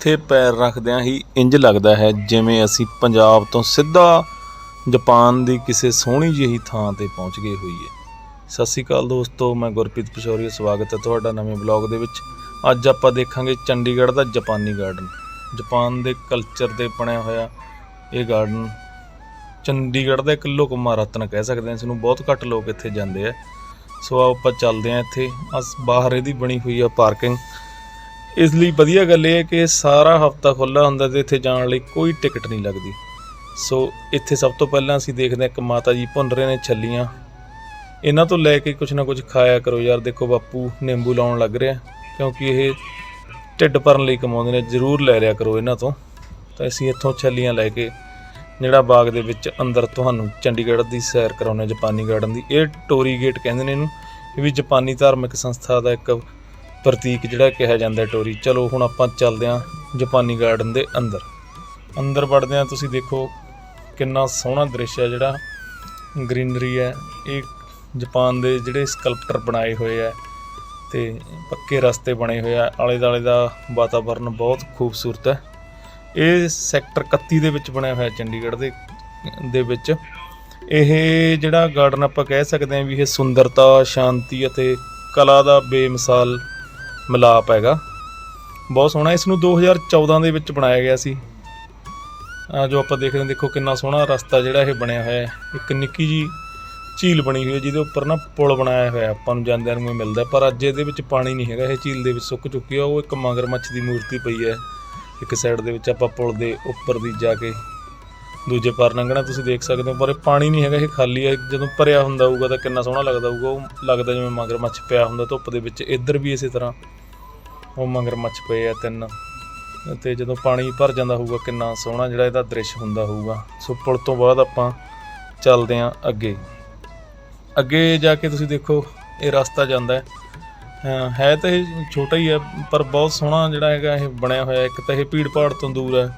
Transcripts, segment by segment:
ਇੱਥੇ ਪੈਰ ਰੱਖਦਿਆਂ ਹੀ ਇੰਜ ਲੱਗਦਾ ਹੈ ਜਿਵੇਂ ਅਸੀਂ ਪੰਜਾਬ ਤੋਂ ਸਿੱਧਾ ਜਾਪਾਨ ਦੀ ਕਿਸੇ ਸੋਹਣੀ ਜਿਹੀ ਥਾਂ ਤੇ ਪਹੁੰਚ ਗਏ ਹੋਈਏ। ਸਤਿ ਸ਼੍ਰੀ ਅਕਾਲ ਦੋਸਤੋ, ਮੈਂ ਗੁਰਪ੍ਰੀਤ ਪਸ਼ੌਰੀਆ ਸਵਾਗਤ ਹੈ ਤੁਹਾਡਾ ਨਵੇਂ ਬਲੌਗ ਦੇ ਵਿੱਚ। ਅੱਜ ਆਪਾਂ ਦੇਖਾਂਗੇ ਚੰਡੀਗੜ੍ਹ ਦਾ ਜਾਪਾਨੀ ਗਾਰਡਨ। ਜਾਪਾਨ ਦੇ ਕਲਚਰ ਤੇ ਬਣਿਆ ਹੋਇਆ ਇਹ ਗਾਰਡਨ ਚੰਡੀਗੜ੍ਹ ਦਾ ਇੱਕ ਲੁਕਮਾ ਰਤਨ ਕਹਿ ਸਕਦੇ ਹਾਂ, ਇਸ ਨੂੰ ਬਹੁਤ ਘੱਟ ਲੋਕ ਇੱਥੇ ਜਾਂਦੇ ਆ। ਸੋ ਆਓ ਆਪਾਂ ਚੱਲਦੇ ਹਾਂ ਇੱਥੇ। ਅਸ ਬਾਹਰ ਇਹਦੀ ਬਣੀ ਹੋਈ ਆ ਪਾਰਕਿੰਗ। ਇਸ ਲਈ ਵਧੀਆ ਗੱਲ ਇਹ ਹੈ ਕਿ ਸਾਰਾ ਹਫਤਾ ਖੁੱਲ੍ਹਾ ਹੁੰਦਾ ਤੇ ਇੱਥੇ ਜਾਣ ਲਈ ਕੋਈ ਟਿਕਟ ਨਹੀਂ ਲੱਗਦੀ। ਸੋ ਇੱਥੇ ਸਭ ਤੋਂ ਪਹਿਲਾਂ ਅਸੀਂ ਦੇਖਦੇ ਹਾਂ ਇੱਕ ਮਾਤਾ ਜੀ ਭੁੰਨ ਰਹੇ ਨੇ ਛੱਲੀਆਂ। ਇਹਨਾਂ ਤੋਂ ਲੈ ਕੇ ਕੁਝ ਨਾ ਕੁਝ ਖਾਇਆ ਕਰੋ ਯਾਰ, ਦੇਖੋ ਬਾਪੂ ਨਿੰਬੂ ਲਾਉਣ ਲੱਗ ਰਿਹਾ, ਕਿਉਂਕਿ ਇਹ ਢਿੱਡ ਭਰਨ ਲਈ ਕਮਾਉਂਦੇ ਨੇ, ਜ਼ਰੂਰ ਲੈ ਰਿਆ ਕਰੋ ਇਹਨਾਂ ਤੋਂ। ਤਾਂ ਅਸੀਂ ਇੱਥੋਂ ਛੱਲੀਆਂ ਲੈ ਕੇ ਜਿਹੜਾ ਬਾਗ ਦੇ ਵਿੱਚ ਅੰਦਰ ਤੁਹਾਨੂੰ ਚੰਡੀਗੜ੍ਹ ਦੀ ਸੈਰ ਕਰਾਉਣੇ ਜਾਪਾਨੀ ਗਾਰਡਨ ਦੀ। ਇਹ ਟੋਰੀ ਗੇਟ ਕਹਿੰਦੇ ਨੇ ਇਹਨੂੰ, ਇਹ ਵੀ ਜਾਪਾਨੀ ਧਾਰਮਿਕ ਸੰਸਥਾ ਦਾ ਇੱਕ ਪ੍ਰਤੀਕ ਜਿਹੜਾ ਕਿਹਾ ਜਾਂਦਾ ਟੋਰੀ। ਚਲੋ ਹੁਣ ਆਪਾਂ ਚੱਲਦੇ ਹਾਂ ਜਾਪਾਨੀ ਗਾਰਡਨ ਦੇ ਅੰਦਰ। ਅੰਦਰ ਵੜਦੇ ਹਾਂ, ਤੁਸੀਂ ਦੇਖੋ ਕਿੰਨਾ ਸੋਹਣਾ ਦ੍ਰਿਸ਼ ਹੈ ਜਿਹੜਾ। ਗ੍ਰੀਨਰੀ ਹੈ, ਇਹ ਜਾਪਾਨ ਦੇ ਜਿਹੜੇ ਸਕਲਪਟਰ ਬਣਾਏ ਹੋਏ ਆ ਤੇ ਪੱਕੇ ਰਸਤੇ ਬਣੇ ਹੋਏ ਆ। ਆਲੇ ਦਾਲੇ ਦਾ ਵਾਤਾਵਰਨ ਬਹੁਤ ਖੂਬਸੂਰਤ ਹੈ। ਇਹ ਸੈਕਟਰ 31 ਦੇ ਵਿੱਚ ਬਣਿਆ ਹੋਇਆ ਚੰਡੀਗੜ੍ਹ ਦੇ ਦੇ ਵਿੱਚ। ਇਹ ਜਿਹੜਾ ਗਾਰਡਨ ਆਪਾਂ ਕਹਿ ਸਕਦੇ ਹਾਂ ਵੀ ਇਹ ਸੁੰਦਰਤਾ, ਸ਼ਾਂਤੀ ਅਤੇ ਕਲਾ ਦਾ ਬੇਮਿਸਾਲ ਮਿਲਾਪ ਹੈਗਾ। ਬਹੁਤ ਸੋਹਣਾ। ਇਸ ਨੂੰ 2014 ਦੇ ਵਿੱਚ ਬਣਾਇਆ ਗਿਆ ਸੀ। ਆ ਜੋ ਆਪਾਂ ਦੇਖਦੇ ਹਾਂ, ਦੇਖੋ ਕਿੰਨਾ ਸੋਹਣਾ ਰਸਤਾ ਜਿਹੜਾ ਇਹ ਬਣਿਆ ਹੋਇਆ ਹੈ। ਇੱਕ ਨਿੱਕੀ ਜੀ ਝੀਲ ਬਣੀ ਹੋਈ ਹੈ, ਜਿਹਦੇ ਉੱਪਰ ਨਾ ਪੁਲ ਬਣਾਇਆ ਹੋਇਆ ਆਪਾਂ ਨੂੰ ਜਾਂਦਿਆਂ ਨੂੰ ਮਿਲਦਾ ਪਰ ਅੱਜ ਇਹਦੇ ਵਿੱਚ ਪਾਣੀ ਨਹੀਂ ਹੈਗਾ। ਇਹ ਝੀਲ ਦੇ ਵਿੱਚ ਸੁੱਕ ਚੁੱਕੀ ਆ ਉਹ ਇੱਕ ਮਗਰਮੱਛ ਦੀ ਮੂਰਤੀ ਪਈ ਹੈ। ਇੱਕ ਸਾਈਡ ਦੇ ਵਿੱਚ ਆਪਾਂ ਪੁਲ ਦੇ ਉੱਪਰ ਦੀ ਜਾ ਕੇ ਦੂਜੇ ਪਾਰ ਲੰਘਣਾ। ਤੁਸੀਂ ਦੇਖ ਸਕਦੇ ਹੋ, ਪਰ ਇਹ ਪਾਣੀ ਨਹੀਂ ਹੈਗਾ, ਇਹ ਖਾਲੀ ਹੈ। ਜਦੋਂ ਭਰਿਆ ਹੁੰਦਾ ਹੋਊਗਾ ਤਾਂ ਕਿੰਨਾ ਸੋਹਣਾ ਲੱਗਦਾ ਹੋਊਗਾ। ਉਹ ਲੱਗਦਾ ਜਿਵੇਂ ਮਗਰਮੱਛ ਪਿਆ ਹੁੰਦਾ ਧੁੱਪ ਦੇ ਵਿੱਚ। ਇੱਧਰ ਵੀ ਇਸੇ ਤਰ੍ਹਾਂ ਉਹ ਮਗਰਮੱਛ ਪਏ ਆ ਤਿੰਨ। ਤੇ ਜਦੋਂ ਪਾਣੀ ਭਰ ਜਾਂਦਾ ਹੋਊਗਾ, ਕਿੰਨਾ ਸੋਹਣਾ ਜਿਹੜਾ ਇਹਦਾ ਦ੍ਰਿਸ਼ ਹੁੰਦਾ ਹੋਊਗਾ। ਸੋ ਪੁਲ ਤੋਂ ਬਾਅਦ ਆਪਾਂ ਚੱਲਦੇ ਹਾਂ ਅੱਗੇ। ਅੱਗੇ ਜਾ ਕੇ ਤੁਸੀਂ ਦੇਖੋ, ਇਹ ਰਸਤਾ ਜਾਂਦਾ ਹੈ। ਹੈ ਤਾਂ ਇਹ ਛੋਟਾ ਹੀ ਹੈ ਪਰ ਬਹੁਤ ਸੋਹਣਾ ਜਿਹੜਾ ਹੈਗਾ ਇਹ ਬਣਿਆ ਹੋਇਆ। ਇੱਕ ਤਾਂ ਇਹ ਭੀੜ ਭਾੜ ਤੋਂ ਦੂਰ ਹੈ।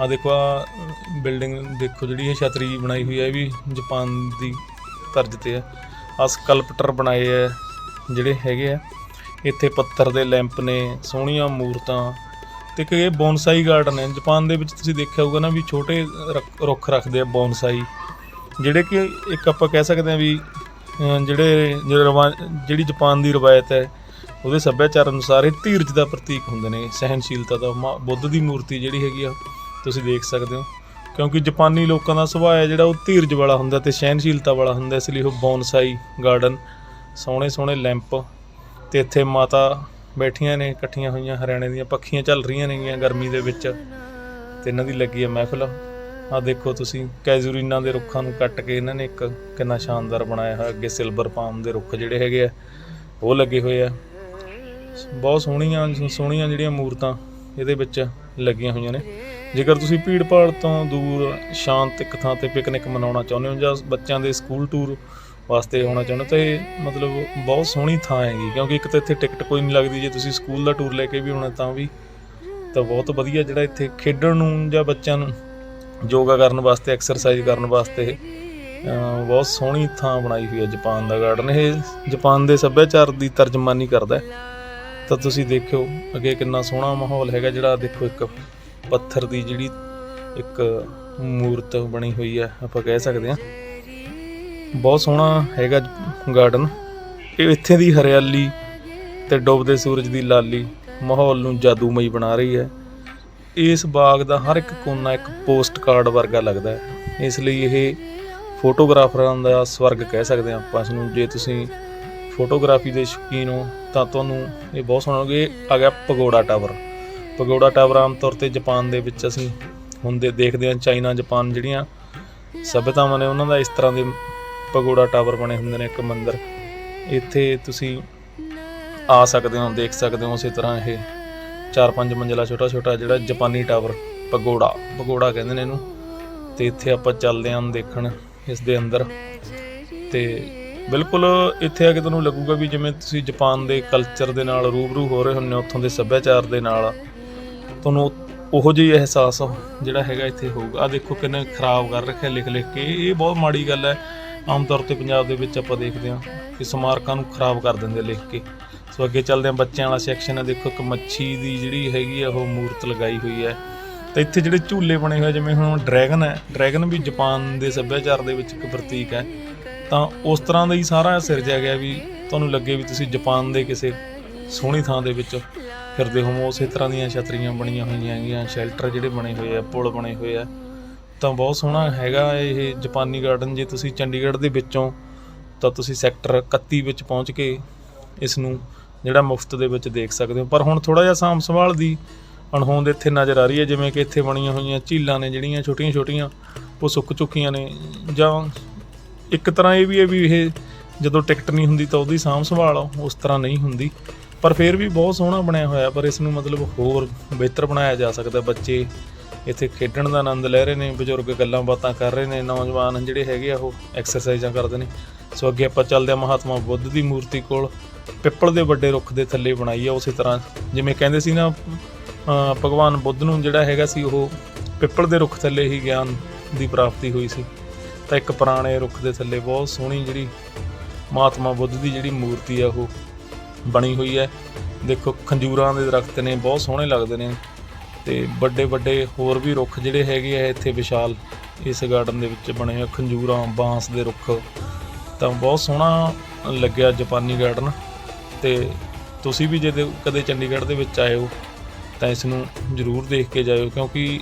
ਆ ਦੇਖੋ ਆ ਬਿਲਡਿੰਗ ਦੇਖੋ ਜਿਹੜੀ ਇਹ ਛਤਰੀ ਬਣਾਈ ਹੋਈ ਹੈ, ਇਹ ਵੀ ਜਾਪਾਨ ਦੀ ਤਰਜ਼ ਤੇ ਹੈ। ਆ ਸਕਲਪਟਰ ਬਣਾਏ ਹੈ ਜਿਹੜੇ ਹੈਗੇ ਆ। ਇੱਥੇ ਪੱਥਰ ਦੇ ਲੈਂਪ ਨੇ, ਸੋਹਣੀਆਂ ਮੂਰਤਾਂ ਤੇ ਇੱਕ ਇਹ ਬੌਨਸਾਈ ਗਾਰਡਨ ਹੈ। ਜਾਪਾਨ ਦੇ ਵਿੱਚ ਤੁਸੀਂ ਦੇਖਿਆ ਹੋਊਗਾ ਨਾ ਵੀ ਛੋਟੇ ਰੁੱਖ- ਰੱਖਦੇ ਆ ਬੌਨਸਾਈ, ਜਿਹੜੇ ਕਿ ਇੱਕ ਆਪਾਂ ਕਹਿ ਸਕਦੇ ਹਾਂ ਵੀ ਜਿਹੜੇ ਜਿਹੜੇ ਰਵਾ- ਜਿਹੜੀ ਜਾਪਾਨ ਦੀ ਰਵਾਇਤ ਹੈ, ਉਹਦੇ ਸੱਭਿਆਚਾਰ ਅਨੁਸਾਰ ਇਹ ਧੀਰਜ ਦਾ ਪ੍ਰਤੀਕ ਹੁੰਦੇ ਨੇ। ਸਹਿਨਸ਼ੀਲਤਾ ਦਾ ਮਾ- ਬੁੱਧ ਦੀ ਮੂਰਤੀ ਜਿਹੜੀ ਹੈਗੀ ਆ, ਤੁਸੀਂ ਦੇਖ ਸਕਦੇ ਹੋ। ਕਿਉਂਕਿ ਜਾਪਾਨੀ ਲੋਕਾਂ ਦਾ ਸੁਭਾਅ ਹੈ ਜਿਹੜਾ ਉਹ ਧੀਰਜ ਵਾਲਾ ਹੁੰਦਾ ਤੇ ਸਹਿਨਸ਼ੀਲਤਾ ਵਾਲਾ ਹੁੰਦਾ, ਇਸ ਲਈ ਉਹ ਬੌਨਸਾਈ ਗਾਰਡਨ ਸੋਹਣੇ ਸੋਹਣੇ ਲੈਂਪ ਤੇ ਇੱਥੇ ਮਾਤਾ ਬੈਠੀਆਂ ਨੇ, ਇਕੱਠੀਆਂ ਹੋਈਆਂ, ਹਰਿਆਣੇ ਦੀਆਂ ਪੱਖੀਆਂ ਚੱਲ ਰਹੀਆਂ ਨੇਗੀਆਂ ਗਰਮੀ ਦੇ ਵਿੱਚ। ਤੇ ਇਹਨਾਂ ਦੀ ਲੱਗੀ ਹੈ ਮਹਿਫਲ। ਆ ਦੇਖੋ ਤੁਸੀਂ, ਕੈਜ਼ੂਰੀਨਾ ਦੇ ਰੁੱਖਾਂ ਨੂੰ ਕੱਟ ਕੇ ਇਹਨਾਂ ਨੇ ਇੱਕ ਕਿੰਨਾ ਸ਼ਾਨਦਾਰ ਬਣਾਇਆ ਹੋਇਆ, ਅੱਗੇ ਸਿਲਵਰ ਪਾਮ ਦੇ ਰੁੱਖ ਜਿਹੜੇ ਹੈਗੇ ਆ, ਉਹ ਲੱਗੇ ਹੋਏ ਆ। ਬਹੁਤ ਸੋਹਣੀਆਂ ਸੋਹਣੀਆਂ ਜਿਹੜੀਆਂ ਮੂਰਤਾਂ ਇਹਦੇ ਵਿੱਚ ਲੱਗੀਆਂ ਹੋਈਆਂ ਨੇ। ਜੇਕਰ ਤੁਸੀਂ ਭੀੜ ਭਾੜ ਤੋਂ ਦੂਰ, ਸ਼ਾਂਤ ਇੱਕ ਥਾਂ ਤੇ ਪਿਕਨਿਕ ਮਨਾਉਣਾ ਚਾਹੁੰਦੇ ਹੋ ਜਾਂ ਬੱਚਿਆਂ ਦੇ ਸਕੂਲ ਟੂਰ ਵਾਸਤੇ ਆਉਣਾ ਚਾਹੁੰਦੇ ਹੋ ਤਾਂ ਇਹ ਮਤਲਬ ਬਹੁਤ ਸੋਹਣੀ ਥਾਂ ਹੈਗੀ, ਕਿਉਂਕਿ ਇੱਕ ਤਾਂ ਇੱਥੇ ਟਿਕਟ ਕੋਈ ਨਹੀਂ ਲੱਗਦੀ, ਜੇ ਤੁਸੀਂ ਸਕੂਲ ਦਾ ਟੂਰ ਲੈ ਕੇ ਵੀ ਆਉਣਾ ਤਾਂ ਵੀ, ਤਾਂ ਬਹੁਤ ਵਧੀਆ ਜਿਹੜਾ ਇੱਥੇ ਖੇਡਣ ਨੂੰ ਜਾਂ ਬੱਚਿਆਂ ਨੂੰ ਯੋਗਾ ਕਰਨ ਵਾਸਤੇ ਐਕਸਰਸਾਈਜ਼ ਕਰਨ ਵਾਸਤੇ ਬਹੁਤ ਸੋਹਣੀ ਥਾਂ ਬਣਾਈ ਹੋਈ ਹੈ ਜਾਪਾਨ ਦਾ ਗਾਰਡਨ ਇਹ ਜਾਪਾਨ ਦੇ ਸੱਭਿਆਚਾਰ ਦੀ ਤਰਜਮਾਨੀ ਕਰਦਾ ਹੈ। ਤਾਂ ਤੁਸੀਂ ਦੇਖਿਓ ਅੱਗੇ ਕਿੰਨਾ ਸੋਹਣਾ ਮਾਹੌਲ ਹੈਗਾ, ਜਿਹੜਾ ਦੇਖੋ ਇੱਕ ਪੱਥਰ ਦੀ ਜਿਹੜੀ ਇੱਕ ਮੂਰਤ ਬਣੀ ਹੋਈ ਹੈ, ਆਪਾਂ ਕਹਿ ਸਕਦੇ ਹਾਂ। ਬਹੁਤ ਸੋਹਣਾ ਹੈਗਾ ਗਾਰਡਨ ਇਹ ਇੱਥੇ ਦੀ ਹਰਿਆਲੀ ਤੇ ਡੁੱਬਦੇ ਸੂਰਜ ਦੀ ਲਾਲੀ ਮਾਹੌਲ ਨੂੰ ਜਾਦੂਮਈ ਬਣਾ ਰਹੀ ਹੈ। ਇਸ ਬਾਗ ਦਾ ਹਰ ਇੱਕ ਕੋਨਾ ਇੱਕ ਪੋਸਟ ਕਾਰਡ ਵਰਗਾ ਲੱਗਦਾ ਹੈ। ਇਸ ਲਈ ਇਹ ਫੋਟੋਗ੍ਰਾਫਰਾਂ ਦਾ ਸਵਰਗ ਕਹਿ ਸਕਦੇ ਹਾਂ ਆਪਾਂ ਇਸ ਨੂੰ ਜੇ ਤੁਸੀਂ ਫੋਟੋਗ੍ਰਾਫੀ ਦੇ ਸ਼ੌਕੀਨ ਹੋ ਤਾਂ ਤੁਹਾਨੂੰ ਇਹ ਬਹੁਤ ਸੋਹਣਾ ਲੱਗੇ। ਆ ਗਿਆ ਪਗੋੜਾ ਟਾਵਰ। ਪਗੋੜਾ ਟਾਵਰ ਆਮ ਤੌਰ ਤੇ ਜਾਪਾਨ ਦੇ ਵਿੱਚ ਅਸੀਂ ਹੁੰਦੇ ਦੇਖਦੇ ਹਾਂ। ਚਾਈਨਾ, ਜਾਪਾਨ ਜਿਹੜੀਆਂ ਸਭਿਅਤਾਵਾਂ ਨੇ, ਉਹਨਾਂ ਦਾ ਇਸ ਤਰ੍ਹਾਂ ਦੇ ਪਗੋੜਾ ਟਾਵਰ ਬਣੇ ਹੁੰਦੇ ਨੇ ਇੱਕ ਮੰਦਿਰ। ਇੱਥੇ ਤੁਸੀਂ ਆ ਸਕਦੇ ਹੋ, ਦੇਖ ਸਕਦੇ ਹੋ ਉਸੇ ਤਰ੍ਹਾਂ ਇਹ ਚਾਰ ਪੰਜ ਮੰਜ਼ਲਾ ਛੋਟਾ ਛੋਟਾ ਜਿਹੜਾ ਜਾਪਾਨੀ ਟਾਵਰ, ਪਗੋੜਾ। ਪਗੋੜਾ ਕਹਿੰਦੇ ਨੇ ਇਹਨੂੰ। ਤੇ ਇੱਥੇ ਆਪਾਂ ਚੱਲਦੇ ਹਾਂ ਦੇਖਣ ਇਸ ਦੇ ਅੰਦਰ। ਤੇ ਬਿਲਕੁਲ ਇੱਥੇ ਆ ਕੇ ਤੁਹਾਨੂੰ ਲੱਗੂਗਾ ਵੀ ਜਿਵੇਂ ਤੁਸੀਂ ਜਾਪਾਨ ਦੇ ਕਲਚਰ ਦੇ ਨਾਲ ਰੂਬਰੂ ਹੋ ਰਹੇ ਹੁੰਦੇ ਹੋ, ਉੱਥੋਂ ਦੇ ਸੱਭਿਆਚਾਰ ਦੇ ਨਾਲ। ਤੁਹਾਨੂੰ ਉਹੋ ਜਿਹਾ ਅਹਿਸਾਸ ਜਿਹੜਾ ਹੈਗਾ ਇੱਥੇ ਹੋਊਗਾ। ਆ ਦੇਖੋ ਕਿੰਨੇ ਖਰਾਬ ਕਰ ਰੱਖਿਆ ਲਿਖ ਲਿਖ ਕੇ। ਇਹ ਬਹੁਤ ਮਾੜੀ ਗੱਲ ਹੈ। ਆਮ ਤੌਰ ਤੇ ਪੰਜਾਬ ਦੇ ਵਿੱਚ ਆਪਾਂ ਦੇਖਦੇ ਹਾਂ ਕਿ ਸਮਾਰਕਾਂ ਨੂੰ ਖਰਾਬ ਕਰ ਦਿੰਦੇ ਲਿਖ ਕੇ। ਸੋ ਅੱਗੇ ਚੱਲਦੇ ਹਾਂ ਬੱਚਿਆਂ ਵਾਲਾ ਸੈਕਸ਼ਨ ਹੈ, ਦੇਖੋ ਇੱਕ ਮੱਛੀ ਦੀ ਜਿਹੜੀ ਹੈਗੀ ਆ, ਉਹ ਮੂਰਤ ਲਗਾਈ ਹੋਈ ਹੈ। ਤੇ ਇੱਥੇ ਜਿਹੜੇ ਝੂਲੇ ਬਣੇ ਹੋਏ ਜਿਵੇਂ ਹੁਣ ਡਰੈਗਨ ਹੈ, ਡਰੈਗਨ ਵੀ ਜਾਪਾਨ ਦੇ ਸੱਭਿਆਚਾਰ ਦੇ ਵਿੱਚ ਇੱਕ ਪ੍ਰਤੀਕ ਹੈ। ਤਾਂ ਉਸ ਤਰ੍ਹਾਂ ਦਾ ਹੀ ਸਾਰਾ ਸਿਰਜਿਆ ਗਿਆ ਵੀ ਤੁਹਾਨੂੰ ਲੱਗੇ ਵੀ ਤੁਸੀਂ ਜਾਪਾਨ ਦੇ ਕਿਸੇ ਸੋਹਣੀ ਥਾਂ ਦੇ ਵਿੱਚ ਫਿਰਦੇ ਹੋਵੋ। ਉਸੇ ਤਰ੍ਹਾਂ ਦੀਆਂ ਛਤਰੀਆਂ ਬਣੀਆਂ ਹੋਈਆਂ ਹੈਗੀਆਂ, ਸ਼ੈਲਟਰ ਜਿਹੜੇ ਬਣੇ ਹੋਏ ਆ, ਪੁਲ ਬਣੇ ਹੋਏ ਆ। ਤਾਂ ਬਹੁਤ ਸੋਹਣਾ ਹੈਗਾ ਇਹ ਜਾਪਾਨੀ ਗਾਰਡਨ ਜੇ ਤੁਸੀਂ ਚੰਡੀਗੜ੍ਹ ਦੇ ਵਿੱਚੋਂ ਤਾਂ ਤੁਸੀਂ ਸੈਕਟਰ 31 ਵਿੱਚ ਪਹੁੰਚ ਕੇ ਇਸ ਨੂੰ ਜਿਹੜਾ ਮੁਫਤ ਦੇ ਵਿੱਚ ਦੇਖ ਸਕਦੇ ਹੋ। ਪਰ ਹੁਣ ਥੋੜਾ ਜਿਹਾ ਸਾਂਭ ਸੰਭਾਲ ਦੀ ਅਣਹੋਂਦ ਇੱਥੇ ਨਜ਼ਰ ਆ ਰਹੀ ਹੈ, ਜਿਵੇਂ ਕਿ ਇੱਥੇ ਬਣੀਆਂ ਹੋਈਆਂ ਝੀਲਾਂ ਨੇ ਜਿਹੜੀਆਂ ਛੋਟੀਆਂ ਛੋਟੀਆਂ ਉਹ ਸੁੱਕ ਚੁੱਕੀਆਂ ਨੇ। ਜਾਂ ਇੱਕ ਤਰ੍ਹਾਂ ਇਹ ਵੀ ਹੈ ਵੀ ਇਹ ਜਦੋਂ ਟਿਕਟ ਨਹੀਂ ਹੁੰਦੀ ਤਾਂ ਉਹਦੀ ਸਾਂਭ ਸੰਭਾਲ ਉਸ ਤਰ੍ਹਾਂ ਨਹੀਂ ਹੁੰਦੀ। ਪਰ ਫਿਰ ਵੀ ਬਹੁਤ ਸੋਹਣਾ ਬਣਿਆ ਹੋਇਆ, ਪਰ ਇਸ ਨੂੰ ਮਤਲਬ ਹੋਰ ਬਿਹਤਰ ਬਣਾਇਆ ਜਾ ਸਕਦਾ, ਬੱਚੇ ਇੱਥੇ ਖੇਡਣ ਦਾ ਆਨੰਦ ਲੈ ਰਹੇ ਨੇ, ਬਜ਼ੁਰਗ ਗੱਲਾਂ ਬਾਤਾਂ ਕਰ ਰਹੇ ਨੇ, ਨੌਜਵਾਨ ਜਿਹੜੇ ਹੈਗੇ ਆ ਉਹ ਐਕਸਰਸਾਈਜ਼ਾਂ ਕਰਦੇ ਨੇ। ਸੋ ਅੱਗੇ ਆਪਾਂ ਚੱਲਦੇ ਹਾਂ ਮਹਾਤਮਾ ਬੁੱਧ ਦੀ ਮੂਰਤੀ ਕੋਲ। ਪਿੱਪਲ ਦੇ ਵੱਡੇ ਰੁੱਖ ਦੇ ਥੱਲੇ ਬਣਾਈ ਆ ਉਸੇ ਤਰ੍ਹਾਂ। ਜਿਵੇਂ ਕਹਿੰਦੇ ਸੀ ਨਾ ਭਗਵਾਨ ਬੁੱਧ ਨੂੰ ਜਿਹੜਾ ਹੈਗਾ ਸੀ ਉਹ ਪਿੱਪਲ ਦੇ ਰੁੱਖ ਥੱਲੇ ਹੀ ਗਿਆਨ ਦੀ ਪ੍ਰਾਪਤੀ ਹੋਈ ਸੀ। ਤਾਂ ਇੱਕ ਪੁਰਾਣੇ ਰੁੱਖ ਦੇ ਥੱਲੇ ਬਹੁਤ ਸੋਹਣੀ ਜਿਹੜੀ ਮਹਾਤਮਾ ਬੁੱਧ ਦੀ ਜਿਹੜੀ ਮੂਰਤੀ ਆ ਉਹ ਬਣੀ ਹੋਈ ਹੈ। ਦੇਖੋ ਖੰਜੂਰਾਂ ਦੇ ਦਰਖਤ ਨੇ, ਬਹੁਤ ਸੋਹਣੇ ਲੱਗਦੇ ਨੇ। ਤੇ ਵੱਡੇ ਵੱਡੇ ਹੋਰ ਵੀ ਰੁੱਖ ਜਿਹੜੇ ਹੈਗੇ ਆ ਇੱਥੇ ਵਿਸ਼ਾਲ ਇਸ ਗਾਰਡਨ ਦੇ ਵਿੱਚ ਬਣੇ ਆ, ਖੰਜੂਰਾਂ, ਬਾਂਸ ਦੇ ਰੁੱਖ। ਤਾਂ ਬਹੁਤ ਸੋਹਣਾ ਲੱਗਿਆ ਜਾਪਾਨੀ ਗਾਰਡਨ ਤੇ ਤੁਸੀਂ ਵੀ ਜੇ ਕਦੇ ਚੰਡੀਗੜ੍ਹ ਦੇ ਵਿੱਚ ਆਏ ਹੋ, ਤਾਂ ਇਸ ਨੂੰ ਜ਼ਰੂਰ ਦੇਖ ਕੇ ਜਾਇਓ, ਕਿਉਂਕਿ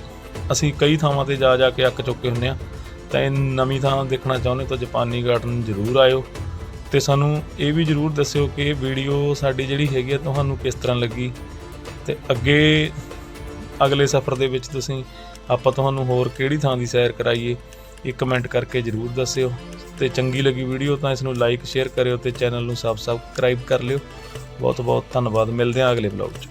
ਅਸੀਂ ਕਈ ਥਾਵਾਂ ਤੇ ਜਾ ਜਾ ਕੇ ਅੱਕ ਚੁੱਕੇ ਹੁੰਨੇ ਆ। ਤਾਂ ਇਹ ਨਵੀਂ ਥਾਂ ਦੇਖਣਾ ਚਾਹੁੰਦੇ ਤਾਂ ਜਾਪਾਨੀ ਗਾਰਡਨ ਜ਼ਰੂਰ ਆਇਓ। ਤੇ ਸਾਨੂੰ ਇਹ ਵੀ ਜ਼ਰੂਰ ਦੱਸਿਓ ਕਿ ਇਹ ਵੀਡੀਓ ਸਾਡੀ ਜਿਹੜੀ ਹੈਗੀ ਆ, ਤੁਹਾਨੂੰ ਕਿਸ ਤਰ੍ਹਾਂ ਲੱਗੀ? ਤੇ ਅੱਗੇ ਅਗਲੇ ਸਫ਼ਰ ਦੇ ਵਿੱਚ ਤੁਸੀਂ ਆਪਾਂ ਤੁਹਾਨੂੰ ਹੋਰ ਕਿਹੜੀ ਥਾਂ ਦੀ ਸੈਰ ਕਰਾਈਏ ਇਹ ਕਮੈਂਟ ਕਰਕੇ ਜ਼ਰੂਰ ਦੱਸਿਓ ਤੇ ਚੰਗੀ ਲੱਗੀ ਵੀਡੀਓ ਤਾਂ ਇਸ ਨੂੰ ਲਾਈਕ ਸ਼ੇਅਰ ਕਰਿਓ ਤੇ ਚੈਨਲ ਨੂੰ ਸਬਸਕ੍ਰਾਈਬ ਕਰ ਲਿਓ। ਬਹੁਤ ਬਹੁਤ ਧੰਨਵਾਦ, ਮਿਲਦੇ ਹਾਂ ਅਗਲੇ ਵਲੌਗ 'ਚ।